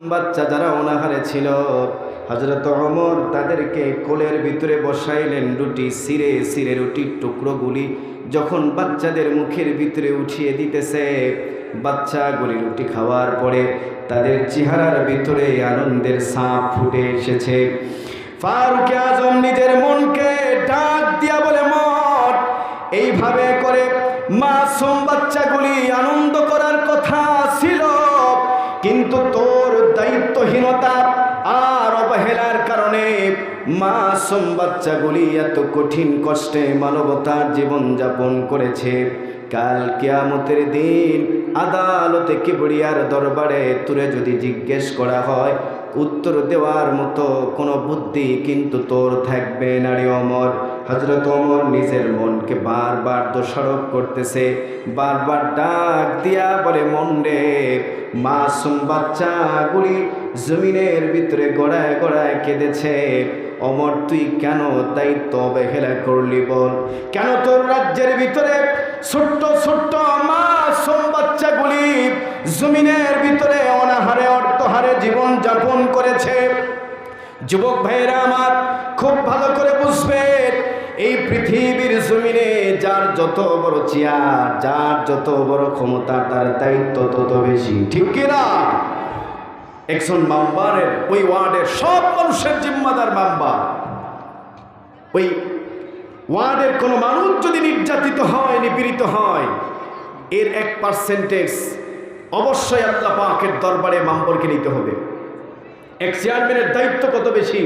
বাচ্চা যারা অনাহারে ছিল হজরত অমর তাদেরকে কোলের ভিতরে বসাইলেন রুটি সিরে সিরে রুটির টুকরোগুলি। যখন বাচ্চাদের মুখের ভিতরে উঠিয়ে দিতেছে, বাচ্চাগুলি রুটি খাওয়ার পরে তাদের চেহারার ভিতরে আনন্দের সাপ ফুটে এসেছে। ফারুক আজম নিজের মনকে ডাক দিয়া বলে মঠ এইভাবে করে মাসুম বাচ্চাগুলি আনন্দ করার কথা ছিল। কিন্তু তোর দায়িত্বহীনতা আর অবহেলার কারণে মাসুম বাচ্চাগুলি এত কঠিন কষ্টে মানবতার জীবন যাপন করেছে। কাল কেয়ামতের দিন আদালতে কিবরিয়ার দরবারে তুলে যদি জিজ্ঞেস করা হয়, উত্তর দেওয়ার মতো কোনো বুদ্ধি কিন্তু তোর থাকবে নারী অমর। হজরত অমর নিজের মনকে বারবার দোষারোপ করতেছে, বারবার ডাক দিয়া বলে, মন রে, মাসুম বাচ্চাগুলি জমিনের ভিতরে গড়ায় গড়ায় কেঁদেছে। অমর, তুই কেন দায়িত্ব অবহেলা করলি বল? কেন তোর রাজ্যের ভিতরে ছোট্ট ছোট্ট মাসুম বাচ্চাগুলি জমিনের ভিতরে অনাহারে, অর্থহারে জীবন যাপন করেছে? যুবক ভাইয়েরা আমার, খুব ভালো করে বুঝবেন এই পৃথিবীর জমিনে যার যত বড় চেয়ার, যার যত বড় ক্ষমতা, তার দায়িত্ব তত বেশি, ঠিক কিনা? একজন মাম্বারের, ওই ওয়ার্ডের সব মানুষের জিম্মাদার মাম্বার। ওই ওয়ার্ডের কোনো মানুষ যদি নির্যাতিত হয়, নিপীড়িত হয়, এর এক পার্সেন্টেজ অবশ্যই আল্লাহ পাকের দরবারে মাম্বরকে নিতে হবে। এক চেয়ারম্যানের দায়িত্ব কত বেশি?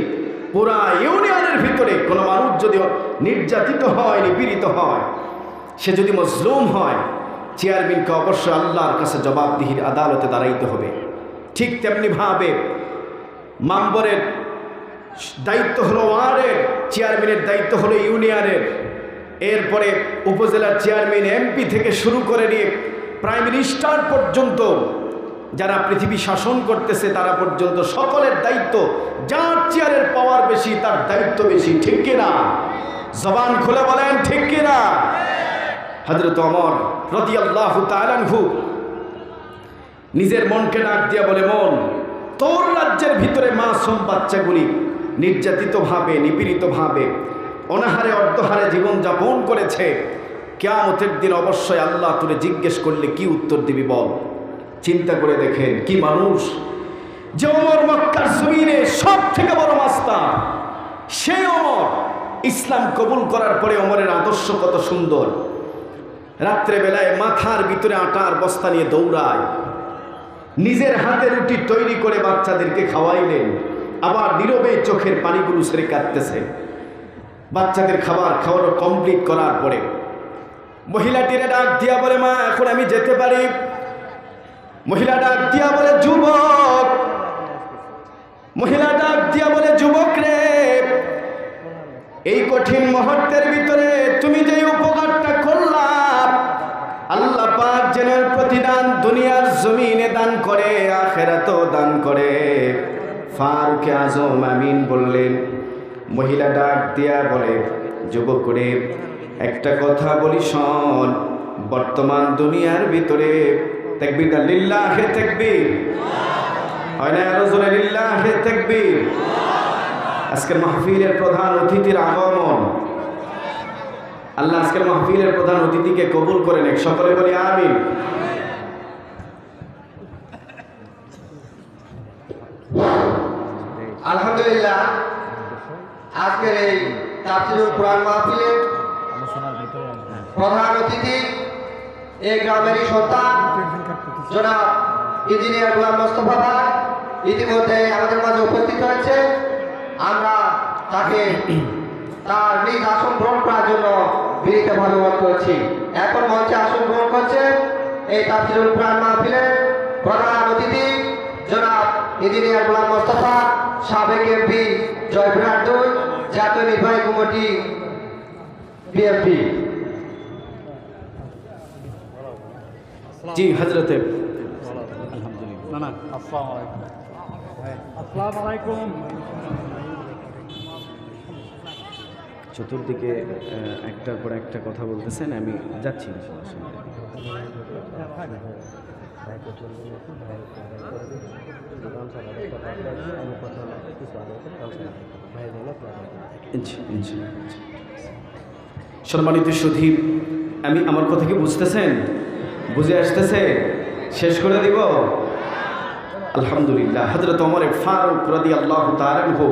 পুরা ইউনিয়নের ভিতরে কোনো মানুষ যদি নির্যাতিত হয়, নিপীড়িত হয়, সে যদি মজলুম হয় চেয়ারম্যানকে অবশ্যই আল্লাহর কাছে জবাবদিহির আদালতে দাঁড়াইতে হবে। ঠিক তেমনিভাবে মাম্বরের দায়িত্ব হলো ওয়ার্ডের, চেয়ারম্যানের দায়িত্ব হলো ইউনিয়নের। এরপরে উপজেলার চেয়ারম্যান, এমপি থেকে শুরু করে নিয়ে প্রাইম মিনিস্টার পর্যন্ত যারা পৃথিবী শাসন করতেছে, তারা পর্যন্ত সকলের দায়িত্ব, যার চেয়ারের পাওয়ার বেশি, তার দায়িত্ব বেশি, ঠিক কিনা? জবান খুলে বলেন, ঠিক কিনা? হজরত অমর রতি আল্লাহ তালানহু নিজের মনকে ডাক দিয়া বলে, মন, তোর রাজ্যের ভিতরে মাসুম বাচ্চাগুলি নির্যাতিতভাবে, নিপীড়িতভাবে, অনাহারে, অর্ধহারে জীবন যাপন করেছে। কেয়ামতের দিন অবশ্যই আল্লাহ তুলে জিজ্ঞেস করলে কি উত্তর দিবি বল? চিন্তা করে দেখেন, কি মানুষ। যে অমর মক্কার জমিনে সব থেকে বড় মাস্তা সে অমর ইসলাম কবুল করার পরে অমরের আদর্শ কত সুন্দর। রাত্রেবেলায় মাথার ভিতরে আটার বস্তা নিয়ে দৌড়ায়। নিজের হাতে রুটি তৈরি করে বাচ্চাদেরকে খাওয়াইলেন। আবার নীরবে চোখের পানিগুলো সেরে কাঁদতেছে। বাচ্চাদের খাবার খাওয়ানো কমপ্লিট করার পরে মহিলাটিরে ডাক দিয়া বলে, মা, এখন আমি যেতে পারি? মহিলা ডাক দিয়া বলে, যুবক! মহিলা ডাক দিয়া বলে, যুবক রে! এই কঠিন মুহূর্তের দান করে, আখেরাতেও দান করে। ফারুক আজম আমিন বললেন, মহিলা ডাক দিয়া বলে, যুবক রে, একটা কথা বলি শোন। বর্তমান দুনিয়ার ভিতরে দেখবি না লিল্লাহে তেকবীর। হয় না আরও জোরে, লিল্লাহে তেকবীর। আজকের মাহফিলের প্রধান অতিথির আগমন। আল্লাহ আজকের মাহফিলের প্রধান অতিথিকে কবুল করেন এক। সকলে বলি আমিন। আলহামদুলিল্লাহ। আজকের এই তাফসিরুল কোরআন মাহফিলের প্রধান অতিথি এই গ্রামেরই সন্তান, জনাব ইঞ্জিনিয়ার গুলাম মোস্তফা ভাই, ইতিমধ্যে আমাদের মাঝে উপস্থিত হয়েছে। আমরা তাকে তার নিজ আসন গ্রহণ করার জন্য বিনীত ধন্যবাদ করছি। এখন মঞ্চে আসন গ্রহণ করছে এই তাফসিরুল কোরআন মাহফিলের প্রধান অতিথি, জনাব ইঞ্জিনিয়ার গোলাম মোস্তফা সাবেক এমপি জয়পুরহাট দুই জাতীয় নির্বাহী কমিটি বিএনপি। জি হজরতে না না আসসালামু আলাইকুম আসসালামু আলাইকুম চতুর্দিকে একটার পর একটা কথা বলতেছেন আমি যাচ্ছি সম্মানিত সুধীপ আমি আমার কথা কি বুঝতেছেন? বুঝে আসতেছে? শেষ করে দিব? আলহামদুলিল্লাহ। হজরত অমরে ফারুক রাদি আল্লাহ তারানহু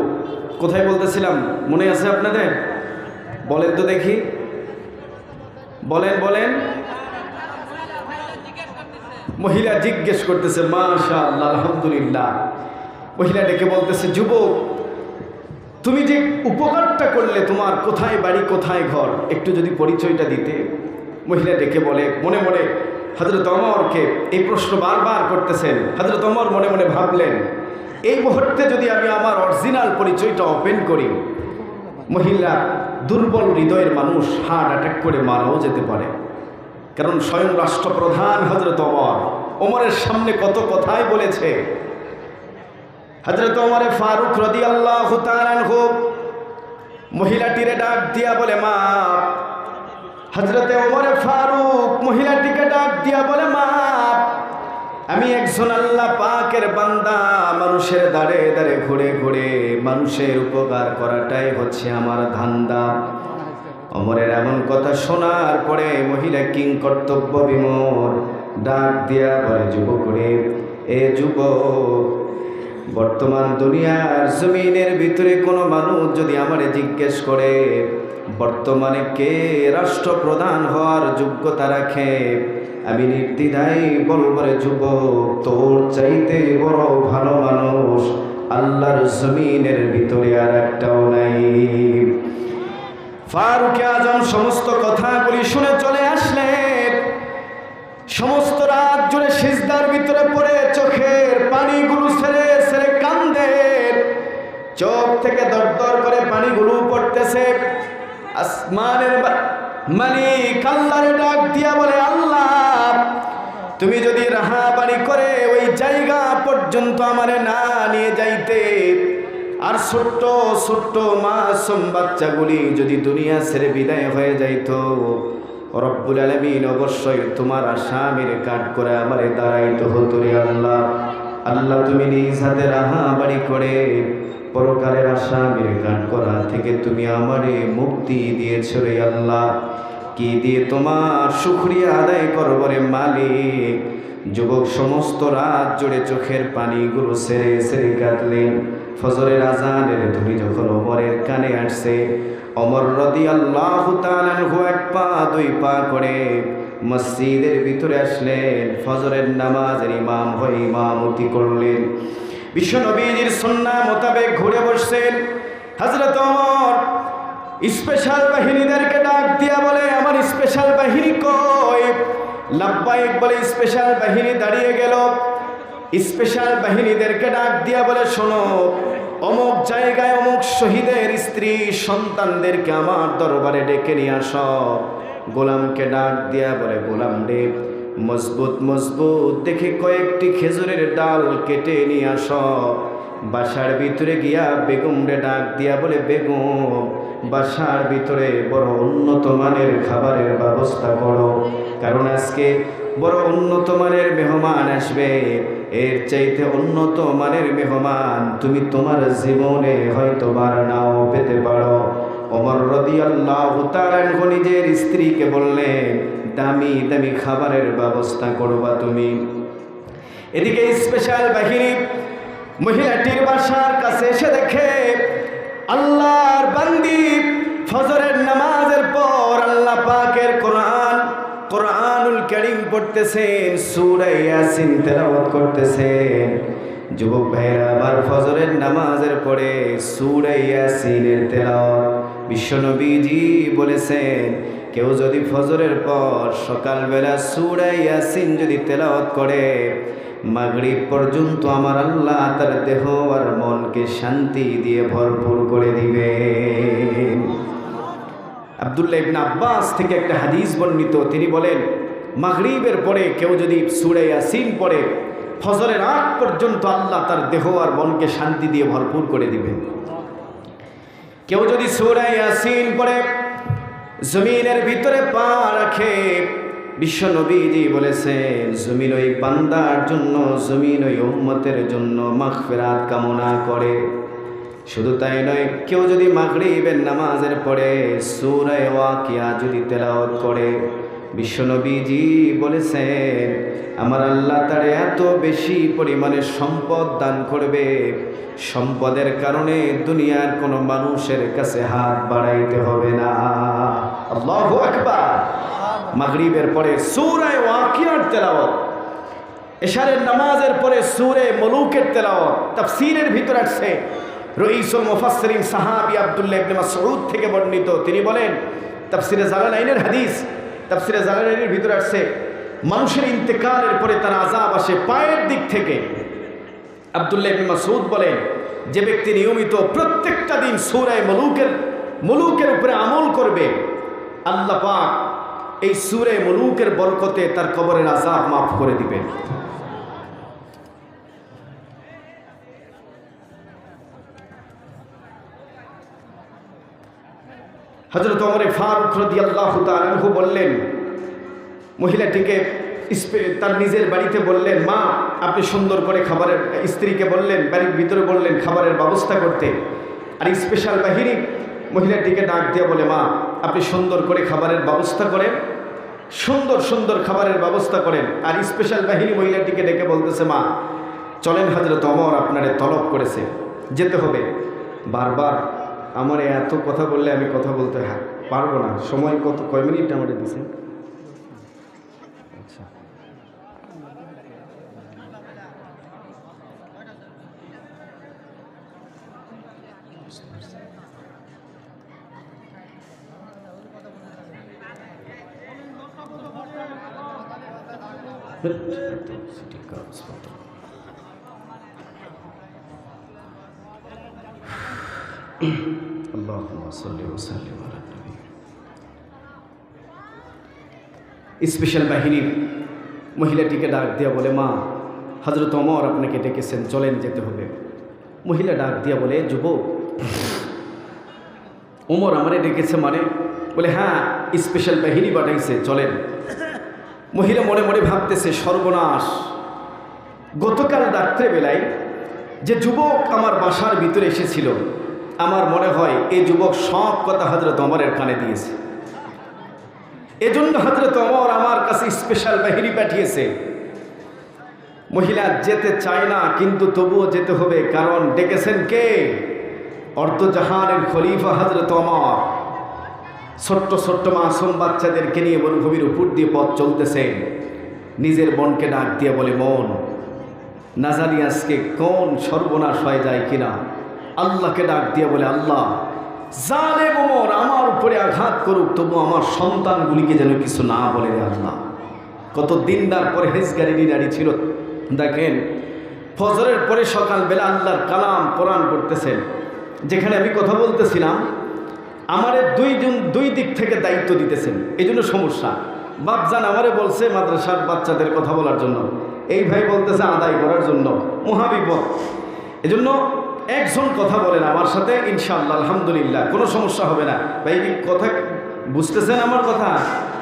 কোথায় বলতেছিলাম? মনে আছে আপনাদের? বলেন তো দেখি। বলেন বলেন। মহিলা জিজ্ঞেস করতেছে মাশা আল্লাহ আলহামদুলিল্লাহ। মহিলা ডেকে বলতেছে, যুবক, তুমি যে উপকারটা করলে তোমার কোথায় বাড়ি, কোথায় ঘর, একটু যদি পরিচয়টা দিতে? মহিলা ডেকে বলে, মনে মনে হজরত অমরকে এই প্রশ্ন বারবার করতেছেন। হজরত অমর মনে মনে ভাবলেন, এই মুহূর্তে যদি আমি আমার অরিজিনাল পরিচয়টা ওপেন করি, মহিলা দুর্বল হৃদয়ের মানুষ হার্ট অ্যাটাক করে মারাও যেতে পারে। কারণ স্বয়ং রাষ্ট্রপ্রধান হজরত অমর ওমরের সামনে কত কথাই বলেছে। হজরত ওমরে ফারুক রদি আল্লাহ হোক মহিলাটিরে ডাক দিয়া বলে, মা। হজরতে ওমরে ফারুক মহিলাটিকে ডাক দিয়া বলে, মা। আমি একজন আল্লাহ পাকের বান্দা, মানুষের দাঁড়ে দাঁড়ে ঘুরে ঘুরে মানুষের উপকার করাটাই হচ্ছে আমার ধান্দা। অমরের এমন কথা শোনার পরে মহিলা কিং কর্তব্য বিমর ডাক দিয়া বলে, যুবক রে, এ যুবক, বর্তমান দুনিয়ার জমিনের ভিতরে কোনো মানুষ যদি আমারে জিজ্ঞেস করে, বর্তমানে কে রাষ্ট্রপ্রধান হওয়ার যোগ্যতা রাখে? আমি নির্দ্বিধায় বলব রে, যুবক, তোর চাইতে বড় ভালো মানুষ আল্লাহর জমিনের ভিতরে আর একটাও নাই। ফারুক আজম সমস্ত কথাগুলি শুনে চলে আসলেন। সমস্ত রাত জুড়ে সিজদার ভিতরে পড়ে চোখের পানিগুলো ছেড়ে ছেড়ে কান্দেন চোখ থেকে দরদর করে পানিগুলো পড়তেছে। আসমানের মালিক আল্লাহরে ডাক দিয়া বলে, আল্লাহ, তুমি যদি রাহাবানি করে ওই জায়গা পর্যন্ত আমারে না নিয়ে যাইতে আর ছোট্ট ছোট্ট মাসুম বাচ্চাগুলি যদি দুনিয়া ছেড়ে বিদায় হয়ে যাইতো, রব্বুল আলমিন অবশ্যই তোমার আসামির কাট করে আমারে দাঁড়াইতে হতো রে আল্লাহ। আল্লাহ তুমি নিজ হাতে রাহা বাড়ি করে পরকালের আসামির কাট করা থেকে তুমি আমারে মুক্তি দিয়েছ রে আল্লাহ। কি দিয়ে তোমার শুক্রিয়া আদায় করব রে মালিক? যুবক সমস্ত রাত জুড়ে চোখের পানিগুলো সেরে সেরে কাটলেন ফজরের আজানের তুমি যখন অমরের কানে আসছে, অমর রদি আল্লাহ এক পা, দুই পা করে মসজিদের ভিতরে আসলেন। ফজরের নামাজের ইমাম হয়ে ইমামতি করলেন। বিশ্বনবীজির সন্না মোতাবেক ঘুরে বসছেন। হজরত অমর, স্পেশাল বাহিনীদেরকে ডাক দিয়া বলে, আমার স্পেশাল বাহিনী কই? লাব্বাইক বলে স্পেশাল বাহিনী দাঁড়িয়ে গেল। স্পেশাল বাহিনীদেরকে ডাক দিয়া বলে, শোনো, অমুক জায়গায় অমুক শহীদের স্ত্রী সন্তানদেরকে আমার দরবারে ডেকে নিয়ে আস। গোলামকে ডাক দিয়া বলে, গোলাম রে, মজবুত মজবুত, দেখে কয়েকটি খেজুরের ডাল কেটে নিয়ে আস। বাসার ভিতরে গিয়া বেগম রে ডাক দিয়া বলে, বেগম বাসার ভিতরে বড় উন্নত মানের খাবারের ব্যবস্থা করো। কারণ আজকে বড় উন্নত মানের মেহমান আসবে। এর চাইতে উন্নত মানের মেহমান তুমি তোমার জীবনে হয়তো বার নাও পেতে পারো। অমর রদি আল্লাহ নিজের স্ত্রীকে বললেন, দামি দামি খাবারের ব্যবস্থা করবা তুমি। এদিকে স্পেশাল বাহিনী মহিলাটির বাসার কাছে এসে দেখে, আল্লাহর বান্দি করিম পড়তেছেন, সূরা ইয়াসিন তেলাওয়াত করতেছেন। যুবক ভাইরা আবার ফজরের নামাজের পরে সূরা ইয়াসিনের তেলাওয়াত বিশ্বনবীজি বলেছেন, কেউ যদি ফজরের পর সকালবেলা সূরা ইয়াসিন যদি তেলাওয়াত করে, মাগরিব পর্যন্ত আমার আল্লাহ তার দেহ আর মনকে শান্তি দিয়ে ভরপুর করে দিবে। আবদুল্লাহ ইবনে আব্বাস থেকে একটা হাদিস বর্ণিত, তিনি বলেন মাগরিবের পরে কেউ যদি সুরে ইয়াসিন পড়ে, ফজরের আগ পর্যন্ত আল্লাহ তার দেহ আর মনকে শান্তি দিয়ে ভরপুর করে দিবেন। কেউ যদি সুরে ইয়াসিন পড়ে, জমিনের ভিতরে পা রাখে, বিশ্ব নবীজি বলেছে জমিন ওই বান্দার জন্য, জমিন ওই উম্মতের জন্য মাগফিরাত কামনা করে। শুধু তাই নয়, কেউ যদি মাগরিবের নামাজের পরে সূরা ওয়াকিয়া যদি তেলাওয়াত করে বিশ্বনবীজি বলেছেন, আমার আল্লাহ তার এত বেশি পরিমাণে সম্পদ দান করবে। সম্পদের কারণে দুনিয়ার কোনো মানুষের কাছে হাত বাড়াইতে হবে না। মাগরিবের পরে সূরা ওয়াকিয়ার তেলাওয়াত, এশারের নামাজের পরে সুরে মলুকের তেলাওয়াত, তাফসীরের ভিতর আসছে। রইসুল মুফাসসিরিন সাহাবী আব্দুল্লাহ ইবনে মাসউদ থেকে বর্ণিত। তিনি বলেন, তাফসীরে জালালাইনের হাদিস তাফসীরে জালালাইনের ভিতরে আসছে, মানুষের ইন্তেকালের পরে তার আজাব আসে পায়ের দিক থেকে। আবদুল্লাহ ইবনে মাসউদ বলেন, যে ব্যক্তি নিয়মিত প্রত্যেকটা দিন সূরায়ে মলুকের মলুকের উপরে আমল করবে, আল্লাহ পাক এই সুরে মলুকের বরকতে তার কবরের আজাব মাফ করে দিবেন। হজরত অমরে ফারুক রদিয়াল্লাহ তালহু বললেন, মহিলাটিকে তার নিজের বাড়িতে বললেন, মা, আপনি সুন্দর করে খাবারের, স্ত্রীকে বললেন, বাড়ির ভিতরে বললেন খাবারের ব্যবস্থা করতে। আর স্পেশাল বাহিনী মহিলাটিকে ডাক দিয়ে বলে, মা, আপনি সুন্দর করে খাবারের ব্যবস্থা করেন, সুন্দর সুন্দর খাবারের ব্যবস্থা করেন। আর স্পেশাল বাহিনী মহিলাটিকে ডেকে বলতেছে, মা, চলেন হজরত অমর আপনারে তলব করেছে, যেতে হবে। বারবার আমার এত কথা বললে আমি কথা বলতে হ্যাঁ পারব না সময় কত কয় মিনিট আমার দিছে আচ্ছা Mm-hmm. স্পেশাল বাহিনী মহিলাটিকে ডাক দিয়া বলে, মা হজরত অমর আপনাকে ডেকেছেন, চলেন যেতে হবে। মহিলা ডাক দিয়া বলে, যুবক, ওমর আমারে ডেকেছে মানে? বলে হ্যাঁ স্পেশাল বাহিনী বাটাইছে চলেন। মহিলা মনে মনে ভাবতেছে, সর্বনাশ, গতকাল রাত্রেবেলায় যে যুবক আমার বাসার ভিতরে এসেছিল আমার মনে হয় এই যুবক সব কথা হজরত অমরের কানে দিয়েছে। এজন্য হজরত অমর আমার কাছে স্পেশাল বাহিনী পাঠিয়েছে। মহিলা, যেতে চায় না, কিন্তু তবুও যেতে হবে, কারণ ডেকেছেন কে? অর্ধজাহানের খলিফা হজরত অমর ছোট্ট ছোট্ট মাসুম বাচ্চাদেরকে নিয়ে মরুভূমির উপর দিয়ে পথ চলতেছেন নিজের মনকে ডাক দিয়ে বলে, মন, না জানি আজকে কোন সর্বনাশ হয়ে যায় কিনা? আল্লাহকে ডাক দিয়ে বলে, আল্লাহ জানে মোমর আমার উপরে আঘাত করুক, তবু আমার সন্তানগুলিকে যেন কিছু না বলে আল্লাহ। কত দিনদার পরে হেজগারিনী নারী ছিল। দেখেন, ফজরের পরে সকালবেলা আল্লাহর কালাম কোরআন করতেছেন যেখানে আমি কথা বলতেছিলাম, আমারে দুইজন দুই দিক থেকে দায়িত্ব দিতেছেন। এই জন্য সমস্যা। বাপজান আমারে বলছে, মাদ্রাসার বাচ্চাদের কথা বলার জন্য। এই ভাই বলতেছে, আদায় করার জন্য। মহাবিপদ। এজন্য একজন কথা বলেন আমার সাথে, ইনশাআল্লাহ, আলহামদুলিল্লাহ, কোনো সমস্যা হবে না। ভাই কথা বুঝতেছেন আমার কথা?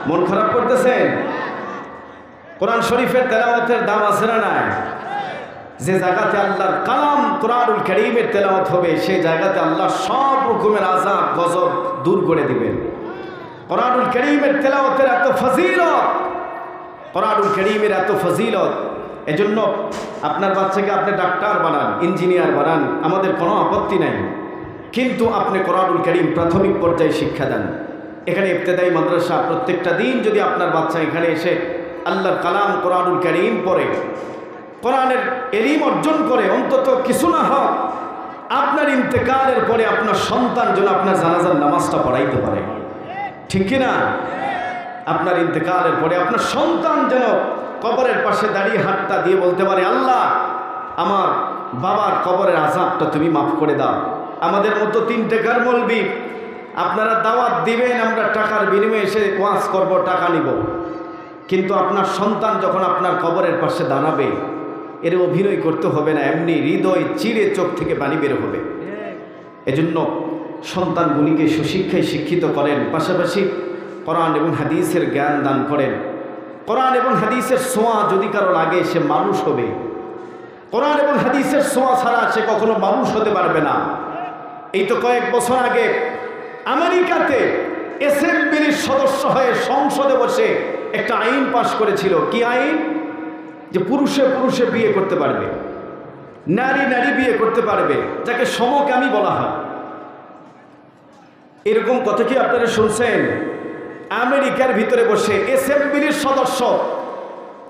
মন খারাপ করতেছেন? কোরআন শরীফের তেলাওয়াতের দাম আছে না নাই? যে জায়গাতে আল্লাহর কালাম কোরআনুল করিমের তেলাওয়াত হবে সেই জায়গাতে আল্লাহ সব রকমের আজাব গজব দূর করে দিবেন। কোরআনুল করিমের তেলাওয়াতের এত ফজিলত, কোরআনুল করিমের এত ফজিলত এজন্য আপনার বাচ্চাকে আপনি ডাক্তার বানান, ইঞ্জিনিয়ার বানান, আমাদের কোনো আপত্তি নাই। কিন্তু আপনি কোরআনুল করিম প্রাথমিক পর্যায়ে শিক্ষা দেন। এখানে ইবতেদায়ী মাদ্রাসা প্রত্যেকটা দিন যদি আপনার বাচ্চা এখানে এসে আল্লাহর কালাম কোরআনুল করিম পড়ে, কোরআনের এলিম অর্জন করে, অন্তত কিছু না হোক, আপনার ইন্তেকালের পরে আপনার সন্তান যেন আপনার জানাজার নামাজটা পড়াইতে পারে। ঠিক কিনা? আপনার ইন্তেকালের পরে আপনার সন্তান যেন কবরের পাশে দাঁড়িয়ে হাতটা দিয়ে বলতে পারে, আল্লাহ, আমার বাবার কবরের আজাবটা তুমি মাফ করে দাও। আমাদের মতো তিন টাকার মলবি। আপনারা দাওয়াত দিবেন, আমরা টাকার বিনিময়ে এসে ওয়াজ করব, টাকা নিব। কিন্তু আপনার সন্তান যখন আপনার কবরের পাশে দাঁড়াবে, এর অভিনয় করতে হবে না, এমনি হৃদয় চিরে চোখ থেকে পানি বের হবে। এজন্য সন্তানগুলিকে সুশিক্ষায় শিক্ষিত করেন, পাশাপাশি কোরআন এবং হাদিসের জ্ঞান দান করেন। কোরআন এবং হাদিসের সোঁয়া যদি কারও লাগে, সে মানুষ হবে। কোরআন এবং হাদিসের সোঁয়া ছাড়া সে কখনো মানুষ হতে পারবে না। এই তো কয়েক বছর আগে আমেরিকাতে এসএমবির সদস্য হয়ে সংসদে বসে একটা আইন পাশ করেছিল। কি আইন? যে পুরুষে পুরুষে বিয়ে করতে পারবে, নারী নারী বিয়ে করতে পারবে, যাকে সমকামী বলা হয়। এরকম কথা কি আপনারা শুনছেন? আমেরিকার ভিতরে বসে এসএমবির সদস্য,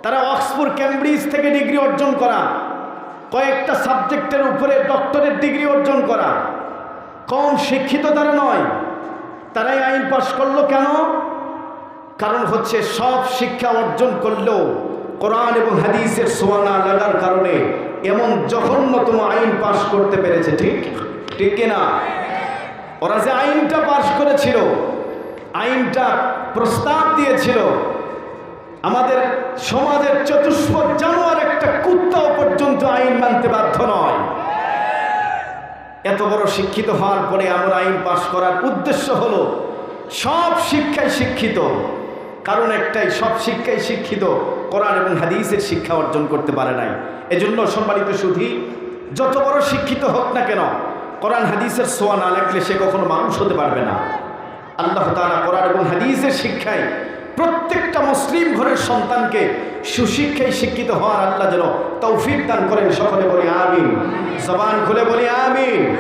তারা অক্সফোর্ড ক্যামব্রিজ থেকে ডিগ্রি অর্জন করা, কয়েকটা সাবজেক্টের উপরে ডক্টরেট ডিগ্রি অর্জন করা। কম শিক্ষিত তারা নয়, তারাই আইন পাশ করল কেন? কারণ হচ্ছে সব শিক্ষা অর্জন করলেও কোরআন এবং হাদিসের সোয়ানা লাগার কারণে এমন জঘন্যতম আইন পাশ করতে পেরেছে, ঠিক? ঠিক কিনা? ওরা যে আইনটা পাশ করেছিল আইনটা প্রস্তাব দিয়েছিল। আমাদের সমাজের চতুষ্পদ জানোয়ার একটা কুত্তাও পর্যন্ত আইন মানতে বাধ্য নয়। এত বড় শিক্ষিত হওয়ার পরে এমন আইন পাশ করার উদ্দেশ্য হলো, সব শিক্ষায় শিক্ষিত। কারণ একটাই, সব শিক্ষায় শিক্ষিত। কোরআন এবং হাদিসের শিক্ষা অর্জন করতে পারে নাই। এজন্য সম্মানিত সুধী, যত বড় শিক্ষিত হোক না কেন, কোরআন হাদিসের সোয়া না লাগলে সে কখনো মানুষ হতে পারবে না। আল্লাহ তাআলা কোরআন এবং হাদিসের শিক্ষায় প্রত্যেকটা মুসলিম ঘরের সন্তানকে সুশিক্ষায় শিক্ষিত হওয়ার আল্লাহ যেন তৌফিক দান করেন। সকলে বলি আমিন। জবান খুলে বলি আমিন।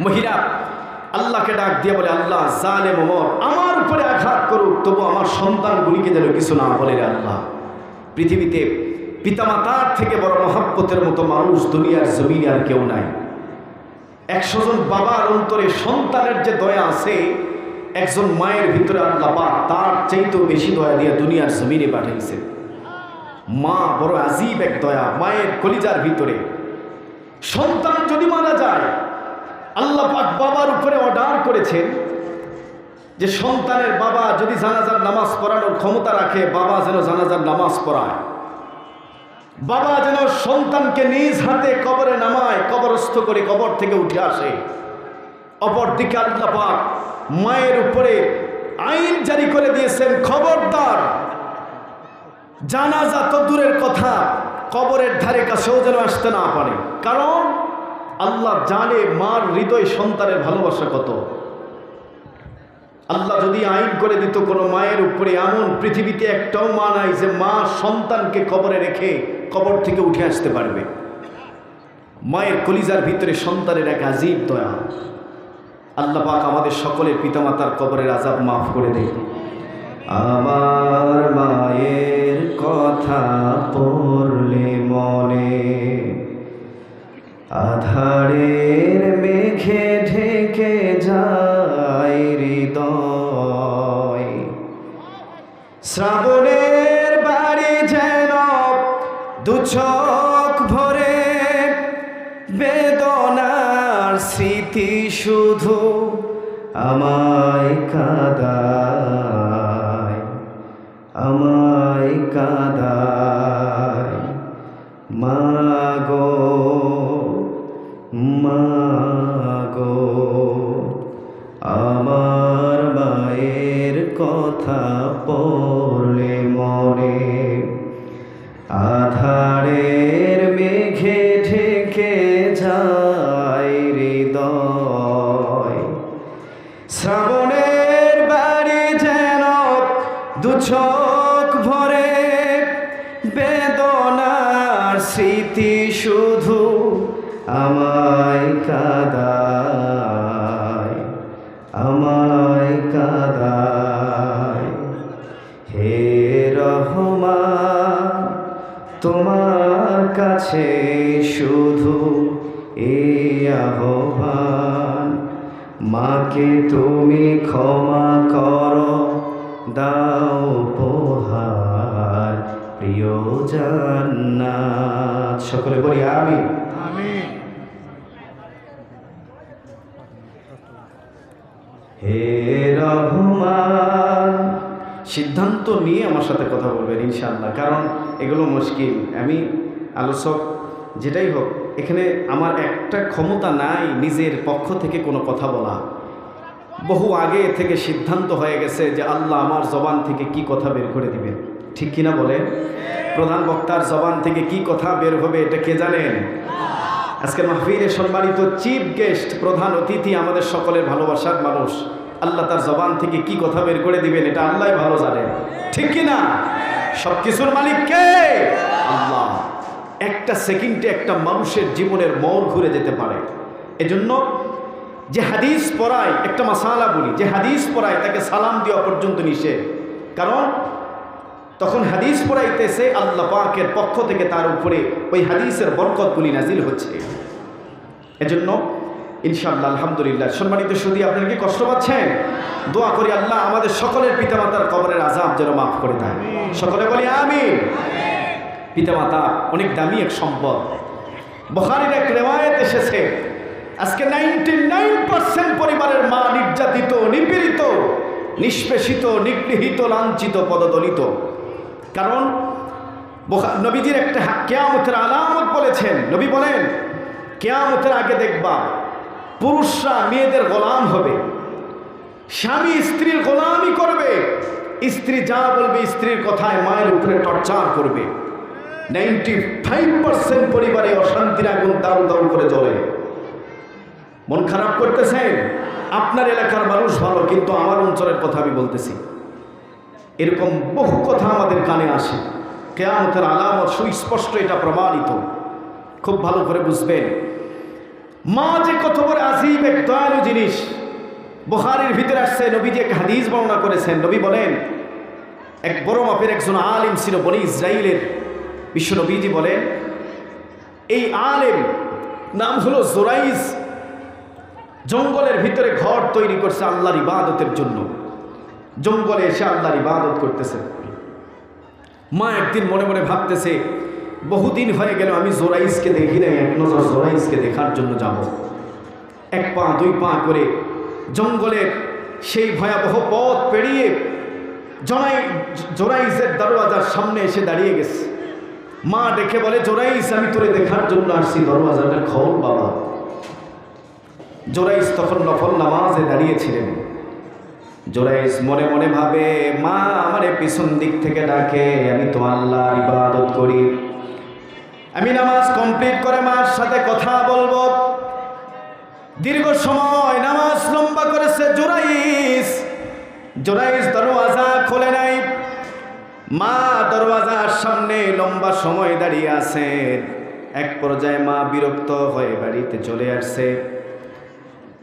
মহিলা, আল্লাহকে ডাক দিয়ে বলে, আল্লাহ জালে মোমর আমার উপরে আঘাত করুক, তবু আমার সন্তানগুলিকে যেন কিছু না বলে আল্লাহ। পৃথিবীতে পিতামাতার থেকে বড় মহাব্বতের মতো মানুষ দুনিয়ার জমিনে আর কেউ নাই। একশো জন বাবার অন্তরে সন্তানের যে দয়া আছে, একজন মায়ের ভিতরে আল্লাহ পাক তার চাইতেও বেশি দয়া দিয়ে দুনিয়ার জমিনে পাঠাইছে মা বড় আজীব এক দয়া, মায়ের কলিজার ভিতরে। সন্তান যদি মারা যায়, আল্লাহ পাক বাবার উপরে অর্ডার করেছেন যে সন্তানের বাবা যদি জানাজার নামাজ পড়ানোর ক্ষমতা রাখে, বাবা যেন জানাজার নামাজ পড়ায়। বাবা যেন সন্তানকে নিজ হাতে কবরে নামায়, কবরস্থ করে কবর থেকে উঠে আসে। অপরদিকে আল্লাহ পাক মায়ের উপরে আইন জারি করে দিয়েছেন, খবরদার। জানাজা তো দূরের কথা, কবরের ধারে কাছেও যেন আসতে না পারে। কারণ আল্লাহ জানে মার হৃদয় সন্তানের ভালোবাসা কত। আল্লাহ যদি আইন করে দিত কোনো মায়ের উপরে, এমন পৃথিবীতে একটাও মা নাই যে মা সন্তানকে কবরে রেখে কবর থেকে উঠে আসতে পারবে। মায়ের কলিজার ভিতরে সন্তানের এক আজীব দয়া। আল্লাহ পাক আমাদের সকলের পিতামাতার কবরের আজাব মাফ করে দেয় আমার মায়ের কথা পড়লে মনে আধারের মেঘে ঢেকে যায় হৃদয়। শ্রাবণের বাড়ি যেন দুচোখ ভরে বেদনার স্মৃতি শুধু আমায় কাদায় আমায় কাদায়। মাগো স্মৃতি শুধু আমায় কাদায় আমায় কাদায়। হে রহমান, তোমার কাছে শুধু এই আহ্বান। মাকে তুমি ক্ষমা করো, দাও উপহার, প্রিয় জান্নাত। সকলে বলি আমি হে রহমান। সিদ্ধান্ত নিয়ে আমার সাথে কথা বলবেন ইনশাআল্লাহ কারণ এগুলো মুশকিল। আমি আলোচক যেটাই হোক এখানে আমার একটা ক্ষমতা নাই নিজের পক্ষ থেকে কোনো কথা বলা। বহু আগে থেকে সিদ্ধান্ত হয়ে গেছে যে আল্লাহ আমার জবান থেকে কি কথা বের করে দিবেন। ঠিক কিনা বলেন? প্রধান বক্তার জবান থেকে কি কথা বের হবে এটা কে জানেন? আজকে মাহফিলের সম্মানিত চিফ গেস্ট, প্রধান অতিথি আমাদের সকলের ভালোবাসার মানুষ। আল্লাহ তার জবান থেকে কি কথা বের করে দিবেন এটা আল্লাহ ভালো জানেন। ঠিক কি না সব কিছুর মালিক কে? আল্লাহ। একটা সেকেন্ডে একটা মানুষের জীবনের মন ঘুরে যেতে পারে। এজন্য যে হাদিস পড়ায়, একটা মাসালা বলি, যে হাদিস পড়ায় তাকে সালাম দেওয়া পর্যন্ত নিষেধ। কারণ তখন হাদিস পড়াইতেছে আল্লাহ পাকের পক্ষ থেকে তার উপরে ওই হাদিসের বরকতগুলি নাজিল হচ্ছে। এজন্য ইনশাআল্লাহ, আলহামদুলিল্লাহ। সম্মানিত সুদী, আপনারা কি কষ্ট পাচ্ছেন? দোয়া করি আল্লাহ আমাদের সকলের পিতামাতার কবরের আজাব যেন মাফ করে দেয়। সকলে বলি আমি পিতামাতা, অনেক দামি এক সম্পদ। বখারির এক রেওয়ায়ত এসেছে, আজকে নাইনটি নাইন পার্সেন্ট পরিবারের মা নির্যাতিত, নিপীড়িত, নিষ্পেষিত, নিগৃহীত, লাঞ্ছিত, পদদলিত। কারণ নবীজির একটা কেয়ামতের আলামত বলেছেন। নবী বলেন, কেয়ামতের আগে দেখবা পুরুষরা মেয়েদের গোলাম হবে। স্বামী স্ত্রীর গোলামি করবে। স্ত্রী যা বলবে স্ত্রীর কথায় মায়ের উপরে টর্চার করবে। নাইনটি ফাইভ পার্সেন্ট পরিবারে অশান্তির আগুন দাউ দাউ করে জ্বলে। মন খারাপ করতেছেন? আপনার এলাকার মানুষ ভালো, কিন্তু আমার অঞ্চলের কথা আমি বলতেছি। এরকম বহু কথা আমাদের কানে আসে। কেয়ামতের আলামত সুস্পষ্ট এটা প্রমাণিত। খুব ভালো করে বুঝবেন। মা যে কত বড় আজিব এক দয়ালু জিনিস। বখারির ভিতরে আসছে নবীজি এক হাদিস বর্ণনা করেছেন, নবী বলেন, এক বড় মাপের একজন আলিম ছিল বনি ইসরায়েলের বিশ্ব নবীজি বলেন, এই আলেম নাম হলো জোরাইজ। জঙ্গলের ভিতরে ঘর তৈরি করছে আল্লাহর ইবাদতের জন্য। জঙ্গলে এসে আল্লাহর ইবাদত করতেছে। মা একদিন মনে মনে ভাবতেছে, বহুদিন হয়ে গেল আমি জোরাইজকে দেখি নাই, এক নজর জোরাইজকে দেখার জন্য যাব। এক পা, দুই পা করে জঙ্গলের সেই ভয়াবহ পথ পেরিয়ে জনাই জোরাইজের দরওয়াজার সামনে এসে দাঁড়িয়ে গেছে। মা দেখে বলে জোরাইজ আমি তোরে দেখার জন্য আসছি দরওয়াজাটা খবর বাবা জোরাইস তখন নফল নামাজে দাঁড়িয়েছিলেন। জোরাইজ মনে মনে ভাবে, মা, আমারে পিছন দিক থেকে ডাকে, আমি তো আল্লাহ ইবাদত করি। আমি নামাজ কমপ্লিট করে মার সাথে কথা বলব। দীর্ঘ সময় নামাজ লম্বা করেছে জোরাইস জোরাইস দরওয়াজা খোলে নাই। মা দরওয়াজার সামনে লম্বা সময় দাঁড়িয়ে আছে। এক পর্যায়ে মা বিরক্ত হয়ে বাড়িতে চলে আসছে।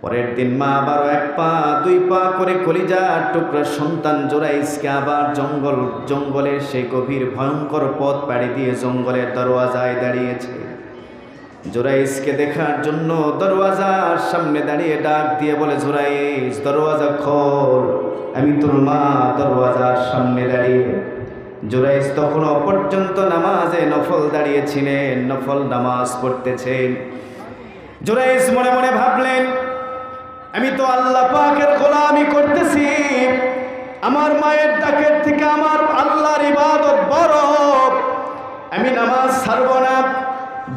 পরের দিন মা আবারও এক পা, দুই পা করে কলিজার টুকরা সন্তান জোরাইসকে আবার জঙ্গল জঙ্গলের সেই গভীর ভয়ঙ্কর পথ পাড়ি দিয়ে জঙ্গলের দরওয়াজায় দাঁড়িয়েছে। জোরাইসকে দেখার জন্য দরওয়াজার সামনে দাঁড়িয়ে ডাক দিয়ে বলে, জোরাইস, দরওয়াজা খোল, আমি তোর মা দরওয়াজার সামনে দাঁড়িয়ে। জোরাইস তখনও পর্যন্ত নামাজে নফল দাঁড়িয়েছিলেন, নফল নামাজ পড়তেছেন। জোরাইস মনে মনে ভাবলেন আমি তো আল্লাহ পাকের গোলামি করতেছি। আমার মায়ের ডাকের থেকে আমার আল্লাহর ইবাদত বড় আমি নামাজ ছাড়ব না,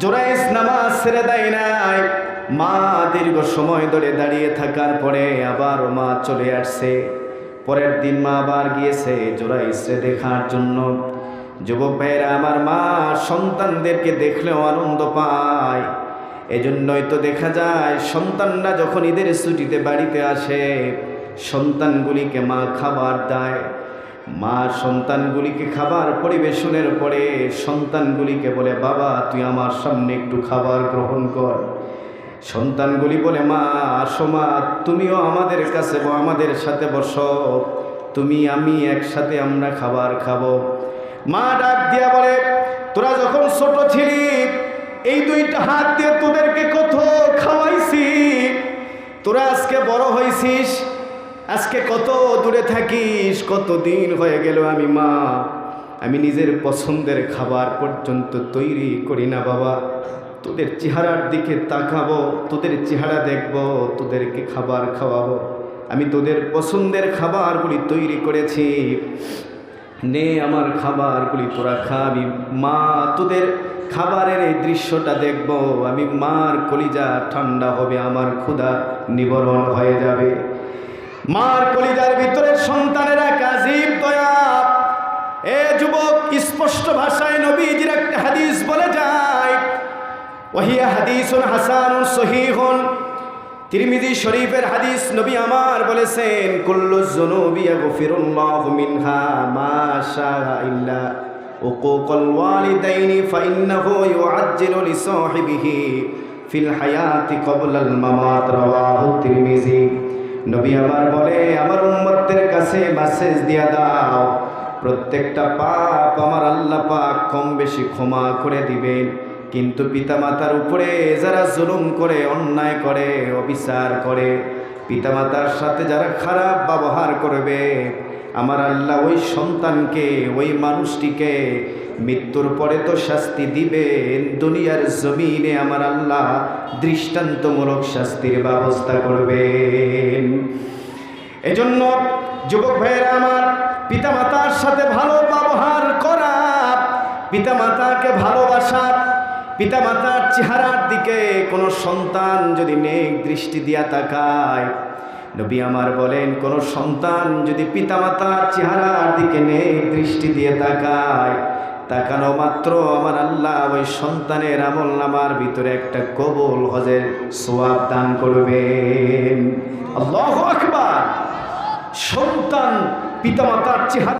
জোরাইস নামাজ ছেড়ে দেয় নাই। মা দীর্ঘ সময় ধরে দাঁড়িয়ে থাকার পরে আবার মা চলে আসছে। পরের দিন মা আবার গিয়েছে জোরাইসে দেখার জন্য। যুবক ভাইয়েরা, আমার মা সন্তানদেরকে দেখলেও আনন্দ পায়। এজন্যই তো দেখা যায়, সন্তানরা যখন ঈদের ছুটিতে বাড়িতে আসে, সন্তানগুলিকে মা খাবার দেয়। মা সন্তানগুলিকে খাবার পরিবেশনের পরে সন্তানগুলিকে বলে, বাবা, তুই আমার সামনে একটু খাবার গ্রহণ কর। সন্তানগুলি বলে, মা, আসো মা, তুমিও আমাদের কাছে আমাদের সাথে বসো। তুমি, আমি একসাথে আমরা খাবার খাব। মা ডাক দিয়া বলে, তোরা যখন ছোট ছিলি এই দুইটা হাত দিয়ে তোদেরকে কত খাওয়াইছি। তোরা আজকে বড় হয়েছিস আজকে কত দূরে থাকিস, কত দিন হয়ে গেল আমি মা। আমি নিজের পছন্দের খাবার পর্যন্ত তৈরি করি না বাবা। তোদের চেহারার দিকে তাকাবো, তোদের চেহারা দেখব, তোদেরকে খাবার খাওয়াবো। আমি তোদের পছন্দের খাবারগুলি তৈরি করেছি। নে আমার খাবারগুলি তোরা খাবি। মা, তোদের খাবারের এই দৃশ্যটা দেখব, আমি মার কলিজা, ঠান্ডা হবে, আমার ক্ষুধা নিবরণ হয়ে যাবে। মার কলিজার ভিতরে সন্তানেরা কাজীব দয়া এ যুবক স্পষ্ট ভাষায় নবীজির একটা হাদিস বলে যায়। ওহিয়া হাদিসুন হাসানুন সহিহুন। তিরমিজি শরীফের হাদিস নবী আমার বলেছেন কুল্লু যুনুবি ইয়াগফিরুল্লাহু মিনহা মা ইল্লা উকুকুল ওয়ালিদাইনি ফাইন্নাহু ইউআজ্জিলু লিসাহিবিহি ফিল হায়াতি ক্বাবলাল মামাত, রাওয়াহু তিরমিজি। নবী আমার বলে, আমার উম্মতদের কাছে মেসেজ দিয়া দাও। প্রত্যেকটা পাপ আমার আল্লাহ পাক কম বেশি ক্ষমা করে দিবেন। কিন্তু পিতামাতার উপরে যারা জুলুম করে, অন্যায় করে, অবিচার করে, পিতামাতার সাথে যারা খারাপ ব্যবহার করবে আমার আল্লাহ ওই সন্তানকে, ওই মানুষটিকে মৃত্যুর পরে তো শাস্তি দিবেন। দুনিয়ার জমিনে আমার আল্লাহ দৃষ্টান্তমূলক শাস্তির ব্যবস্থা করবেন। এজন্য যুবক ভাইয়েরা আমার পিতামাতার সাথে ভালো ব্যবহার করা, পিতামাতাকে ভালোবাসা, পিতামাতার চেহারার দিকে কোনো সন্তান যদি নেক দৃষ্টি দিয়া তাকায় নবী আমার বলেন, কোন সন্তান যদি পিতামাতার চেহারার দিকে নেই দৃষ্টি দিয়ে তাকায়, তাকানো মাত্র আমার আল্লাহ, ওই সন্তানের আমল নামার ভিতরে একটা কবল হজের সোয়াব দান করবেন। আল্লাহ আকবার! সন্তান পিতামাতার চেহারা